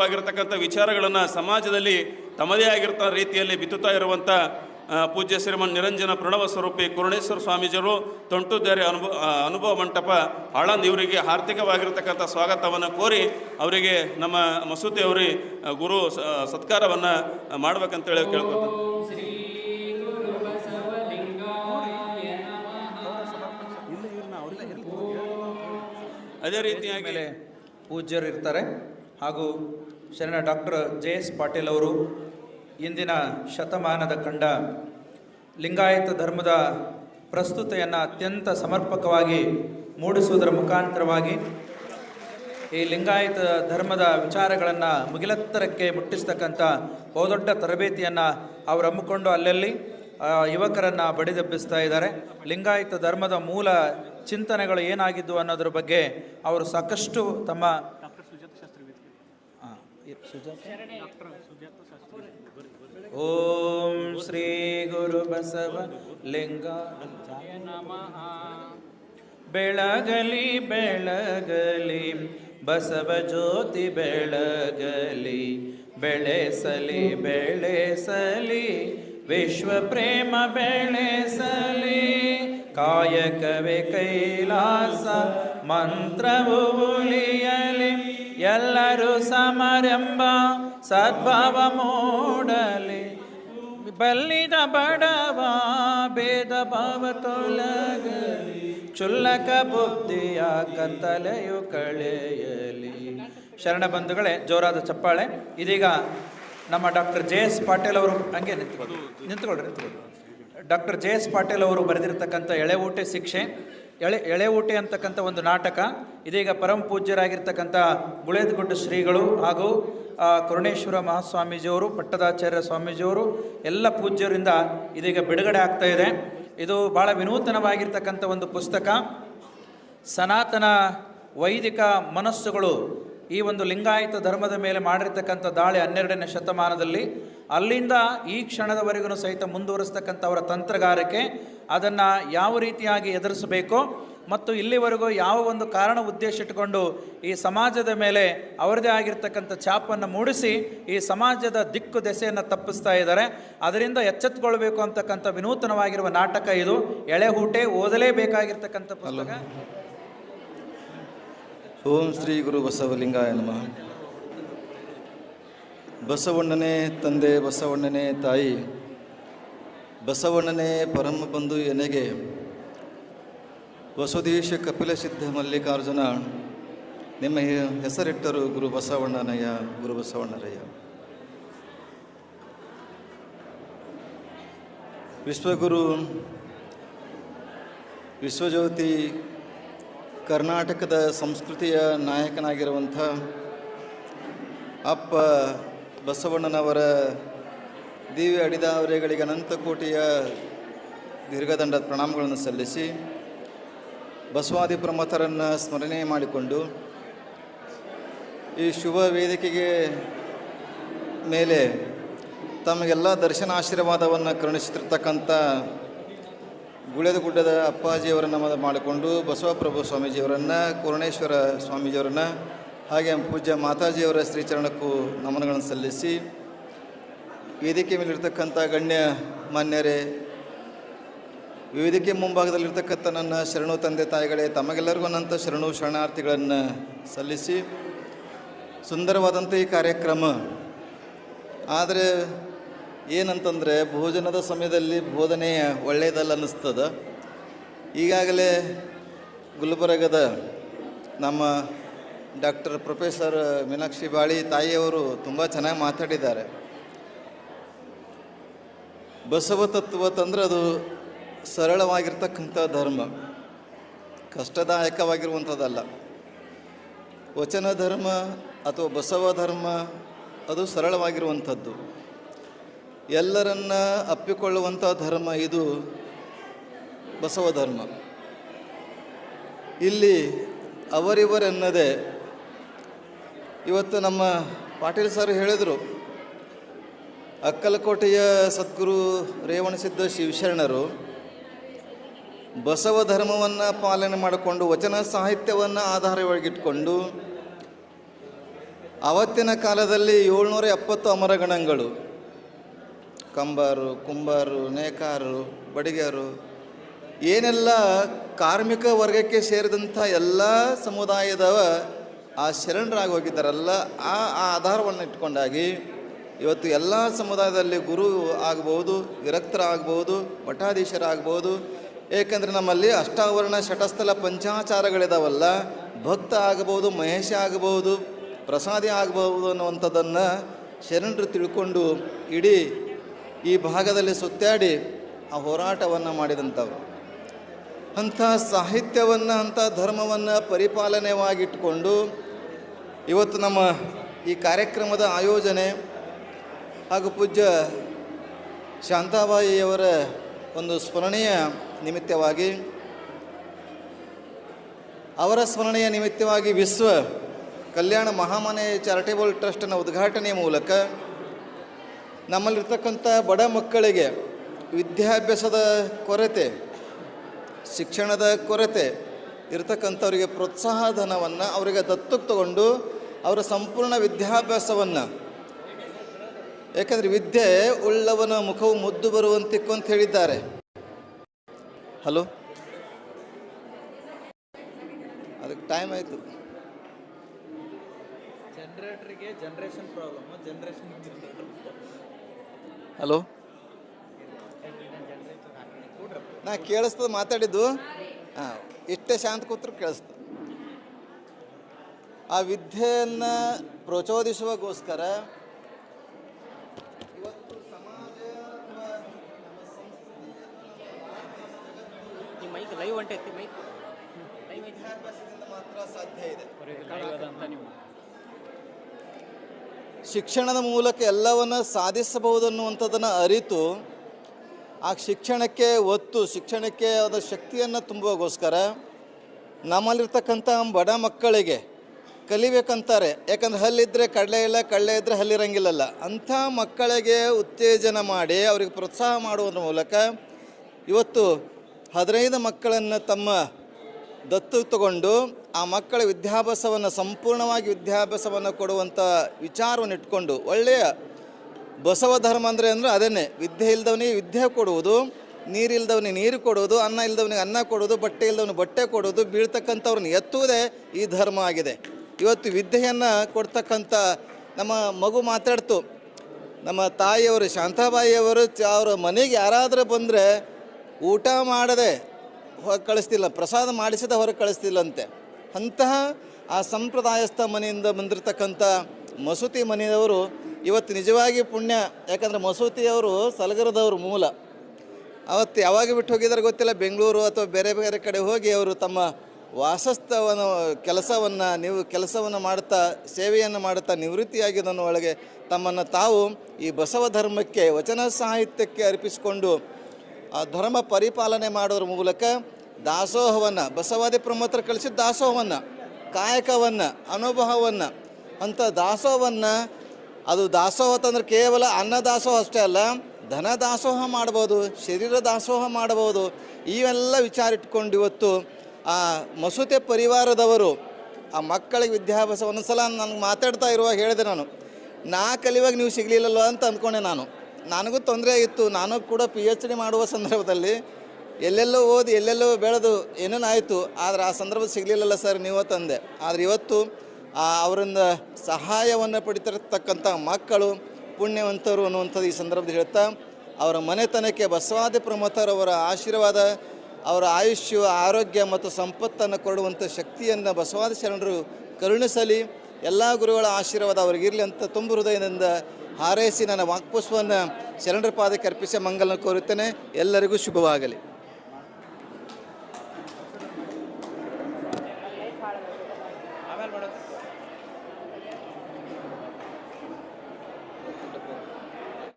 ವಾಗಿರತಕ್ಕಂಥ ವಿಚಾರಗಳನ್ನು ಸಮಾಜದಲ್ಲಿ ತಮ್ಮದೇ ಆಗಿರ್ತ ರೀತಿಯಲ್ಲಿ ಬಿತ್ತುತ್ತಾ ಇರುವಂಥ ಪೂಜ್ಯ ಶ್ರೀಮನ್ ನಿರಂಜನ ಪ್ರಣವ ಸ್ವರೂಪಿ ಕುರುಣೇಶ್ವರ ಸ್ವಾಮೀಜಿಯವರು ತೊಂಟುದಾರಿ ಅನುಭವ ಅನುಭವ ಮಂಟಪ ಆಳಂದ್ ಇವರಿಗೆ ಆರ್ಥಿಕವಾಗಿರತಕ್ಕಂಥ ಸ್ವಾಗತವನ್ನು ಕೋರಿ ಅವರಿಗೆ ನಮ್ಮ ಮಸೂದಿ ಅವರಿ ಗುರು ಸತ್ಕಾರವನ್ನು ಮಾಡ್ಬೇಕಂತೇಳಿ ಕೇಳ್ಕೊತೀನಿ ಅದೇ ರೀತಿಯಾಗಿ ಪೂಜ್ಯರು ಇರ್ತಾರೆ. ಹಾಗೂ ಶರಣ ಡಾಕ್ಟರ್ ಜೆ ಎಸ್ ಪಾಟೀಲ್ ಅವರು ಇಂದಿನ ಶತಮಾನದ ಕಂಡ ಲಿಂಗಾಯತ ಧರ್ಮದ ಪ್ರಸ್ತುತೆಯನ್ನು ಅತ್ಯಂತ ಸಮರ್ಪಕವಾಗಿ ಮೂಡಿಸುವುದರ ಮುಖಾಂತರವಾಗಿ ಈ ಲಿಂಗಾಯತ ಧರ್ಮದ ವಿಚಾರಗಳನ್ನು ಮುಗಿಲೆತ್ತರಕ್ಕೆ ಮುಟ್ಟಿಸ್ತಕ್ಕಂಥ ಬಹುದೊಡ್ಡ ತರಬೇತಿಯನ್ನು ಅವರು ಹಮ್ಮಿಕೊಂಡು ಅಲ್ಲಲ್ಲಿ ಯುವಕರನ್ನು ಬಡಿದೆಬ್ಬಿಸ್ತಾ ಇದ್ದಾರೆ ಲಿಂಗಾಯತ ಧರ್ಮದ ಮೂಲ ಚಿಂತನೆಗಳು ಏನಾಗಿದ್ದು ಅನ್ನೋದ್ರ ಬಗ್ಗೆ ಅವರು ಸಾಕಷ್ಟು ತಮ್ಮ? ಓಂ ಶ್ರೀ ಗುರು ಬಸವ ಲಿಂಗ. ಬೆಳಗಲಿ ಬೆಳಗಲಿ, ಬಸವ ಜ್ಯೋತಿ ಬೆಳಗಲಿ, ಬೆಳೆಸಲಿ ಬೆಳೆಸಲಿ, ವಿಶ್ವ ಪ್ರೇಮ ಬೆಳೆಸಲಿ, ಕಾಯಕವೇ ಕೈಲಾಸ ಮಂತ್ರವು ಉಳಿಯಲಿ. ಎಲ್ಲರೂ ಸಮರೆಂಬ ಸದ್ಭಾವ ಮೂಡಲಿ. ಬಲ್ಲಿದ ಬಡವ ಭೇದ ಭಾವ ತೊಲಗಲಿ. ಚುಲ್ಲಕ ಬುದ್ಧಿಯ ಕತ್ತಲೆಯು ಕಳೆಯಲಿ. ಶರಣ ಬಂಧುಗಳೇ, ಜೋರಾದ ಚಪ್ಪಾಳೆ. ಇದೀಗ ನಮ್ಮ ಡಾಕ್ಟರ್ ಜೆ ಎಸ್ ಪಾಟೀಲ್ ಅವರು ಹಂಗೆ ನಿಂತ್ಕೊಳ್ಳಿ. ನಿಂತ್ಕೊಳ್ರಿ ನಿಂತ್ಕೊಳ್ಳಿ. ಡಾಕ್ಟರ್ ಜೆ ಎಸ್ ಪಾಟೀಲ್ ಅವರು ಬರೆದಿರ್ತಕ್ಕಂಥ ಎಳೆ ಊಟೆ ಶಿಕ್ಷೆ, ಎಳೆ ಎಳೆ ಊಟೆ ಅಂತಕ್ಕಂಥ ಒಂದು ನಾಟಕ. ಇದೀಗ ಪರಮ ಪೂಜ್ಯರಾಗಿರ್ತಕ್ಕಂಥ ಗುಳೇದಗುಡ್ಡ ಶ್ರೀಗಳು ಹಾಗೂ ಕರುಣೇಶ್ವರ ಮಹಾಸ್ವಾಮೀಜಿಯವರು, ಪಟ್ಟದಾಚಾರ್ಯ ಸ್ವಾಮೀಜಿಯವರು, ಎಲ್ಲ ಪೂಜ್ಯರಿಂದ ಇದೀಗ ಬಿಡುಗಡೆ ಆಗ್ತಾ ಇದೆ. ಇದು ಭಾಳ ವಿನೂತನವಾಗಿರ್ತಕ್ಕಂಥ ಒಂದು ಪುಸ್ತಕ. ಸನಾತನ ವೈದಿಕ ಮನಸ್ಸುಗಳು ಈ ಒಂದು ಲಿಂಗಾಯತ ಧರ್ಮದ ಮೇಲೆ ಮಾಡಿರ್ತಕ್ಕಂಥ ದಾಳಿ ಹನ್ನೆರಡನೇ ಶತಮಾನದಲ್ಲಿ, ಅಲ್ಲಿಂದ ಈ ಕ್ಷಣದವರೆಗೂ ಸಹಿತ ಮುಂದುವರಿಸ್ತಕ್ಕಂಥ ಅವರ ತಂತ್ರಗಾರಿಕೆ, ಅದನ್ನು ಯಾವ ರೀತಿಯಾಗಿ ಎದುರಿಸಬೇಕು ಮತ್ತು ಇಲ್ಲಿವರೆಗೂ ಯಾವ ಒಂದು ಕಾರಣ ಉದ್ದೇಶ ಇಟ್ಟುಕೊಂಡು ಈ ಸಮಾಜದ ಮೇಲೆ ಅವರದೇ ಆಗಿರ್ತಕ್ಕಂಥ ಛಾಪನ್ನು ಮೂಡಿಸಿ ಈ ಸಮಾಜದ ದಿಕ್ಕು ದೆಸೆಯನ್ನು ತಪ್ಪಿಸ್ತಾ ಇದ್ದಾರೆ. ಅದರಿಂದ ಎಚ್ಚೆತ್ತುಕೊಳ್ಬೇಕು ಅಂತಕ್ಕಂಥ ವಿನೂತನವಾಗಿರುವ ನಾಟಕ ಇದು. ಎಳೆಹೂಟೆ ಓದಲೇಬೇಕಾಗಿರ್ತಕ್ಕಂಥ ಪುಸ್ತಕ. ಓಂ ಶ್ರೀ ಗುರು ಬಸವಲಿಂಗಾಯ ನಮಃ. ಬಸವಣ್ಣನೇ ತಂದೆ, ಬಸವಣ್ಣನೇ ತಾಯಿ, ಬಸವಣ್ಣನೇ ಪರಮ ಬಂಧು ಎನೆಗೆ ವಸುದೀಶ ಕಪಿಲ ಸಿದ್ಧ ಮಲ್ಲಿಕಾರ್ಜುನ, ನಿಮ್ಮ ಹೆಸರಿಟ್ಟರು ಗುರು ಬಸವಣ್ಣನಯ್ಯ, ಗುರು ಬಸವಣ್ಣರಯ್ಯ. ವಿಶ್ವಗುರು ವಿಶ್ವಜ್ಯೋತಿ ಕರ್ನಾಟಕದ ಸಂಸ್ಕೃತಿಯ ನಾಯಕನಾಗಿರುವಂಥ ಅಪ್ಪ ಬಸವಣ್ಣನವರ ದಿವ್ಯ ಅಡಿದಾವರೆಗಳಿಗೆ ಅನಂತ ಕೋಟಿಯ ದೀರ್ಘದಂಡ ಪ್ರಣಾಮಗಳನ್ನು ಸಲ್ಲಿಸಿ ಬಸವಾದಿ ಪ್ರಮಥರನ್ನು ಸ್ಮರಣೆ ಮಾಡಿಕೊಂಡು ಈ ಶುಭ ವೇದಿಕೆಗೆ ಮೇಲೆ ತಮಗೆಲ್ಲ ದರ್ಶನ ಆಶೀರ್ವಾದವನ್ನು ಕರುಣಿಸುತ್ತಿರ್ತಕ್ಕಂಥ ಗುಳೆದಗುಡ್ಡದ ಅಪ್ಪಾಜಿಯವರನ್ನು ಮದ ಮಾಡಿಕೊಂಡು ಬಸವಪ್ರಭು ಸ್ವಾಮೀಜಿಯವರನ್ನು, ಕೋರಣೇಶ್ವರ ಸ್ವಾಮೀಜಿಯವರನ್ನು, ಹಾಗೆ ಪೂಜ್ಯ ಮಾತಾಜಿಯವರ ಶ್ರೀಚರಣಕ್ಕೂ ನಮನಗಳನ್ನು ಸಲ್ಲಿಸಿ, ವೇದಿಕೆ ಮೇಲಿರ್ತಕ್ಕಂಥ ಗಣ್ಯ ಮಾನ್ಯರೇ ವೇದಿಕೆ ಮುಂಭಾಗದಲ್ಲಿರ್ತಕ್ಕಂಥ ನನ್ನ ಶರಣು ತಂದೆ ತಾಯಿಗಳೇ, ತಮಗೆಲ್ಲರಿಗೂ ಅನಂತ ಶರಣು ಶರಣಾರ್ಥಿಗಳನ್ನು ಸಲ್ಲಿಸಿ ಸುಂದರವಾದಂಥ ಈ ಕಾರ್ಯಕ್ರಮ. ಆದರೆ ಏನಂತಂದರೆ ಭೋಜನದ ಸಮಯದಲ್ಲಿ ಬೋಧನೆ ಒಳ್ಳೆಯದಲ್ಲ ಅನ್ನಿಸ್ತದೆ ಈಗಾಗಲೇ ಗುಲ್ಬರ್ಗದ ನಮ್ಮ ಡಾಕ್ಟರ್ ಪ್ರೊಫೆಸರ್ ಮೀನಾಕ್ಷಿ ಬಾಳಿ ತಾಯಿಯವರು ತುಂಬ ಚೆನ್ನಾಗಿ ಮಾತಾಡಿದ್ದಾರೆ. ಬಸವ ತತ್ವ ತಂದ್ರೆ ಅದು ಸರಳವಾಗಿರ್ತಕ್ಕಂಥ ಧರ್ಮ, ಕಷ್ಟದಾಯಕವಾಗಿರುವಂಥದ್ದಲ್ಲ. ವಚನ ಧರ್ಮ ಅಥವಾ ಬಸವ ಧರ್ಮ ಅದು ಸರಳವಾಗಿರುವಂಥದ್ದು. ಎಲ್ಲರನ್ನ ಅಪ್ಪಿಕೊಳ್ಳುವಂಥ ಧರ್ಮ ಇದು ಬಸವ ಧರ್ಮ. ಇಲ್ಲಿ ಅವರಿವರೆನ್ನದೆ ಇವತ್ತು ನಮ್ಮ ಪಾಟೀಲ್ ಸರ್ ಹೇಳಿದರು, ಅಕ್ಕಲಕೋಟೆಯ ಸದ್ಗುರು ರೇವಣಸಿದ್ಧ ಶಿವಶರಣರು ಬಸವ ಧರ್ಮವನ್ನು ಪಾಲನೆ ಮಾಡಿಕೊಂಡು, ವಚನ ಸಾಹಿತ್ಯವನ್ನು ಆಧಾರವಾಗಿಟ್ಕೊಂಡು ಆವತ್ತಿನ ಕಾಲದಲ್ಲಿ ಏಳ್ನೂರ ಎಪ್ಪತ್ತು ಅಮರಗಣಗಳು. ಕಂಬಾರು, ಕುಂಬಾರು ನೇಕಾರರು ಬಡಿಗೆಯರು ಏನೆಲ್ಲ ಕಾರ್ಮಿಕ ವರ್ಗಕ್ಕೆ ಸೇರಿದಂಥ ಎಲ್ಲ ಸಮುದಾಯದವ ಆ ಶರಣರಾಗಿ ಹೋಗಿದ್ದಾರಲ್ಲ ಆ ಆ ಆಧಾರವನ್ನು ಇಟ್ಕೊಂಡಾಗಿ ಇವತ್ತು ಎಲ್ಲ ಸಮುದಾಯದಲ್ಲಿ ಗುರು ಆಗ್ಬೋದು, ವಿರಕ್ತರಾಗ್ಬೋದು, ಮಠಾಧೀಶರಾಗ್ಬೋದು ಏಕೆಂದರೆ ನಮ್ಮಲ್ಲಿ ಅಷ್ಟಾವರಣ ಶಟಸ್ಥಲ ಪಂಚಾಚಾರಗಳಿದಾವಲ್ಲ, ಭಕ್ತ ಆಗಬಹುದು, ಮಹೇಶ ಆಗಬಹುದು, ಪ್ರಸಾದಿ ಆಗಬಹುದು ಅನ್ನುವಂಥದ್ದನ್ನು ಶರಣರು ತಿಳ್ಕೊಂಡು ಇಡೀ ಈ ಭಾಗದಲ್ಲಿ ಸುತ್ತಾಡಿ ಆ ಹೋರಾಟವನ್ನು ಮಾಡಿದಂಥವ್ರು. ಅಂಥ ಸಾಹಿತ್ಯವನ್ನು, ಅಂಥ ಧರ್ಮವನ್ನು ಪರಿಪಾಲನೆವಾಗಿಟ್ಟುಕೊಂಡು ಇವತ್ತು ನಮ್ಮ ಈ ಕಾರ್ಯಕ್ರಮದ ಆಯೋಜನೆ ಹಾಗೂ ಪೂಜ್ಯ ಶಾಂತಾಬಾಯಿಯವರ ಒಂದು ಸ್ಮರಣೀಯ ನಿಮಿತ್ತವಾಗಿ, ಅವರ ಸ್ಮರಣೆಯ ನಿಮಿತ್ತವಾಗಿ ವಿಶ್ವ ಕಲ್ಯಾಣ ಮಹಾಮನೆ ಚಾರಿಟೇಬಲ್ ಟ್ರಸ್ಟ್ನ ಉದ್ಘಾಟನೆಯ ಮೂಲಕ ನಮ್ಮಲ್ಲಿರ್ತಕ್ಕಂಥ ಬಡ ಮಕ್ಕಳಿಗೆ ವಿದ್ಯಾಭ್ಯಾಸದ ಕೊರತೆ, ಶಿಕ್ಷಣದ ಕೊರತೆ ಇರತಕ್ಕಂಥವರಿಗೆ ಪ್ರೋತ್ಸಾಹ ಧನವನ್ನು ಅವರಿಗೆ ದತ್ತು ತಗೊಂಡು ಅವರ ಸಂಪೂರ್ಣ ವಿದ್ಯಾಭ್ಯಾಸವನ್ನು, ಯಾಕಂದರೆ ವಿದ್ಯೆ ಉಳ್ಳವನ ಮುಖವು ಮುದ್ದು ಬರುವಂತಿಕ್ಕು ಅಂತ ಹೇಳಿದ್ದಾರೆ. ಹಲೋ? ಅದಕ್ಕೆ ಟೈಮ್ ಆಯಿತು. ಜನರೇಟರ್ಗೆ ಜನ್ರೇಷನ್ ಪ್ರಾಬ್ಲಮ್ ಜನ್ರೇಷನ್ ಹಲೋ? ನಾ ಕೇಳಿಸ್ತದ ಮಾತಾಡಿದ್ದು? ಹಾಂ ಇಷ್ಟೇ ಶಾಂತ ಕೂತ್ರು ಕೇಳಿಸ್ತದೆ ಆ ವಿದ್ಯೆಯನ್ನು ಪ್ರಚೋದಿಸುವಗೋಸ್ಕರ ಲೈವ್ ಹೊಂಟೈತಿ ವಿದ್ಯಾಭ್ಯಾಸದಿಂದ ಮಾತ್ರ ಸಾಧ್ಯ ಇದೆ. ಅಂತ ನೀವು. ಶಿಕ್ಷಣದ ಮೂಲಕ ಎಲ್ಲವನ್ನು ಸಾಧಿಸಬಹುದು ಅನ್ನುವಂಥದ್ದನ್ನು ಅರಿತು ಆ ಶಿಕ್ಷಣಕ್ಕೆ ಒತ್ತು ಶಿಕ್ಷಣಕ್ಕೆ ಅದರ ಶಕ್ತಿಯನ್ನು ತುಂಬುವಗೋಸ್ಕರ ನಮ್ಮಲ್ಲಿರ್ತಕ್ಕಂಥ ಬಡ ಮಕ್ಕಳಿಗೆ ಕಲಿಬೇಕಂತಾರೆ. ಯಾಕಂದ್ರೆ ಹಲ್ಲಿದ್ದರೆ ಕಡಲೆ ಇಲ್ಲ ಕಡಲೆ ಇದ್ದರೆ ಹಲ್ಲಿರಂಗಿಲ್ಲಲ್ಲ. ಅಂಥ ಮಕ್ಕಳಿಗೆ ಉತ್ತೇಜನ ಮಾಡಿ ಅವರಿಗೆ ಪ್ರೋತ್ಸಾಹ ಮಾಡುವುದರ ಮೂಲಕ ಇವತ್ತು ಹದಿನೈದು ಮಕ್ಕಳನ್ನು ತಮ್ಮ ದತ್ತು ತಗೊಂಡು ಆ ಮಕ್ಕಳ ವಿದ್ಯಾಭ್ಯಾಸವನ್ನು ಸಂಪೂರ್ಣವಾಗಿ ವಿದ್ಯಾಭ್ಯಾಸವನ್ನು ಕೊಡುವಂಥ ವಿಚಾರವನ್ನು ಇಟ್ಕೊಂಡು ಒಳ್ಳೆಯ ಬಸವ ಧರ್ಮ ಅಂದರೆ ಅಂದರೆ ಅದನ್ನೇ. ವಿದ್ಯೆ ಇಲ್ದವನಿಗೆ ವಿದ್ಯೆ ಕೊಡುವುದು ನೀರಿಲ್ದವನಿಗೆ ನೀರು ಕೊಡುವುದು, ಅನ್ನ ಇಲ್ದವನಿಗೆ ಅನ್ನ ಕೊಡುವುದು, ಬಟ್ಟೆ ಇಲ್ದವನಿಗೆ ಬಟ್ಟೆ ಕೊಡುವುದು, ಬೀಳ್ತಕ್ಕಂಥವ್ರನ್ನ ಎತ್ತುವುದೇ ಈ ಧರ್ಮ ಆಗಿದೆ. ಇವತ್ತು ವಿದ್ಯೆಯನ್ನು ಕೊಡ್ತಕ್ಕಂಥ ನಮ್ಮ ಮಗು ಮಾತಾಡ್ತು. ನಮ್ಮ ತಾಯಿಯವರು, ಶಾಂತಾಬಾಯಿಯವರು ಅವರ ಮನೆಗೆ ಯಾರಾದರೂ ಬಂದರೆ ಊಟ ಮಾಡದೆ ಹೊರ ಕಳಿಸ್ತಿಲ್ಲ, ಪ್ರಸಾದ ಮಾಡಿಸಿದ ಹೊರಗೆ ಕಳಿಸ್ತಿಲ್ಲಂತೆ. ಅಂತಹ ಆ ಸಂಪ್ರದಾಯಸ್ಥ ಮನೆಯಿಂದ ಬಂದಿರತಕ್ಕಂಥ ಮಸೂತಿ ಮನೆಯವರು ಇವತ್ತು ನಿಜವಾಗಿ ಪುಣ್ಯ. ಯಾಕಂದರೆ ಮಸೂತಿಯವರು ಸಲಗರದವರು ಮೂಲ. ಅವತ್ತು ಯಾವಾಗ ಬಿಟ್ಟು ಹೋಗಿದ್ದಾರೆ ಗೊತ್ತಿಲ್ಲ, ಬೆಂಗಳೂರು ಅಥವಾ ಬೇರೆ ಬೇರೆ ಕಡೆ ಹೋಗಿ ಅವರು ತಮ್ಮ ವಾಸಸ್ಥವನ್ನು ಕೆಲಸವನ್ನು ನೀವು ಕೆಲಸವನ್ನು ಮಾಡುತ್ತಾ, ಸೇವೆಯನ್ನು ಮಾಡುತ್ತಾ ನಿವೃತ್ತಿಯಾಗಿದ್ದನ್ನು ಒಳಗೆ ತಮ್ಮನ್ನು ತಾವು ಈ ಬಸವ ಧರ್ಮಕ್ಕೆ, ವಚನ ಸಾಹಿತ್ಯಕ್ಕೆ ಅರ್ಪಿಸಿಕೊಂಡು ಧರ್ಮ ಪರಿಪಾಲನೆ ಮಾಡೋದ್ರ ಮೂಲಕ ದಾಸೋಹವನ್ನು, ಬಸವಾದಿ ಪ್ರಮೋತ್ರ ಕಳಿಸಿದ ದಾಸೋಹವನ್ನು, ಕಾಯಕವನ್ನು, ಅನುಭವವನ್ನು ಅಂಥ ದಾಸೋಹವನ್ನು, ಅದು ದಾಸೋಹ ಅಂತಂದ್ರೆ ಕೇವಲ ಅನ್ನ ದಾಸೋಹ ಅಷ್ಟೇ ಅಲ್ಲ, ಧನ ದಾಸೋಹ ಮಾಡ್ಬೋದು, ಶರೀರ ದಾಸೋಹ ಮಾಡ್ಬೋದು, ಇವೆಲ್ಲ ವಿಚಾರ ಇಟ್ಕೊಂಡು ಇವತ್ತು ಆ ಮಸೂತೆ ಪರಿವಾರದವರು ಆ ಮಕ್ಕಳಿಗೆ ವಿದ್ಯಾಭ್ಯಾಸ ಒಂದೊಂದು ಸಲ ನನಗೆ ಮಾತಾಡ್ತಾ ಇರುವಾಗ ಹೇಳಿದೆ ನಾನು, ನಾ ಕಲಿಯುವಾಗ ನೀವು ಸಿಗಲಿಲ್ಲಲ್ವ ಅಂತ ಅಂದ್ಕೊಂಡೆ ನಾನು. ನನಗೂ ತೊಂದರೆ ಆಗಿತ್ತು. ನಾನು ಕೂಡ ಪಿ ಎಚ್ ಡಿ ಮಾಡುವ ಸಂದರ್ಭದಲ್ಲಿ ಎಲ್ಲೆಲ್ಲೋ ಓದಿ, ಎಲ್ಲೆಲ್ಲೋ ಬೆಳೆದು ಏನೇನು ಆಯಿತು. ಆದರೆ ಆ ಸಂದರ್ಭ ಸಿಗಲಿಲ್ಲಲ್ಲ ಸರ್, ನೀವು ತಂದೆ. ಆದರೆ ಇವತ್ತು ಅವರಿಂದ ಸಹಾಯವನ್ನು ಪಡಿತಿರ್ತಕ್ಕಂಥ ಮಕ್ಕಳು ಪುಣ್ಯವಂತರು ಅನ್ನುವಂಥದ್ದು ಈ ಸಂದರ್ಭದಲ್ಲಿ ಹೇಳ್ತಾ, ಅವರ ಮನೆತನಕ್ಕೆ ಬಸವಾದಿ ಪ್ರಮೋತರವರ ಆಶೀರ್ವಾದ, ಅವರ ಆಯುಷ್ಯ, ಆರೋಗ್ಯ ಮತ್ತು ಸಂಪತ್ತನ್ನು ಕೊಡುವಂಥ ಶಕ್ತಿಯನ್ನು ಬಸವಾದಿ ಶರಣರು ಕರುಣಿಸಲಿ. ಎಲ್ಲ ಗುರುಗಳ ಆಶೀರ್ವಾದ ಅವರಿಗಿರಲಿ ಅಂತ ತುಂಬ ಹೃದಯದಿಂದ ಹಾರೈಸಿ ನನ್ನ ವಾಕ್ಪುಷ್ಪವನ್ನು ಶರಣರ ಪಾದಕ್ಕೆ ಅರ್ಪಿಸಿ ಮಂಗಲನ ಕೋರುತ್ತೇನೆ. ಎಲ್ಲರಿಗೂ ಶುಭವಾಗಲಿ.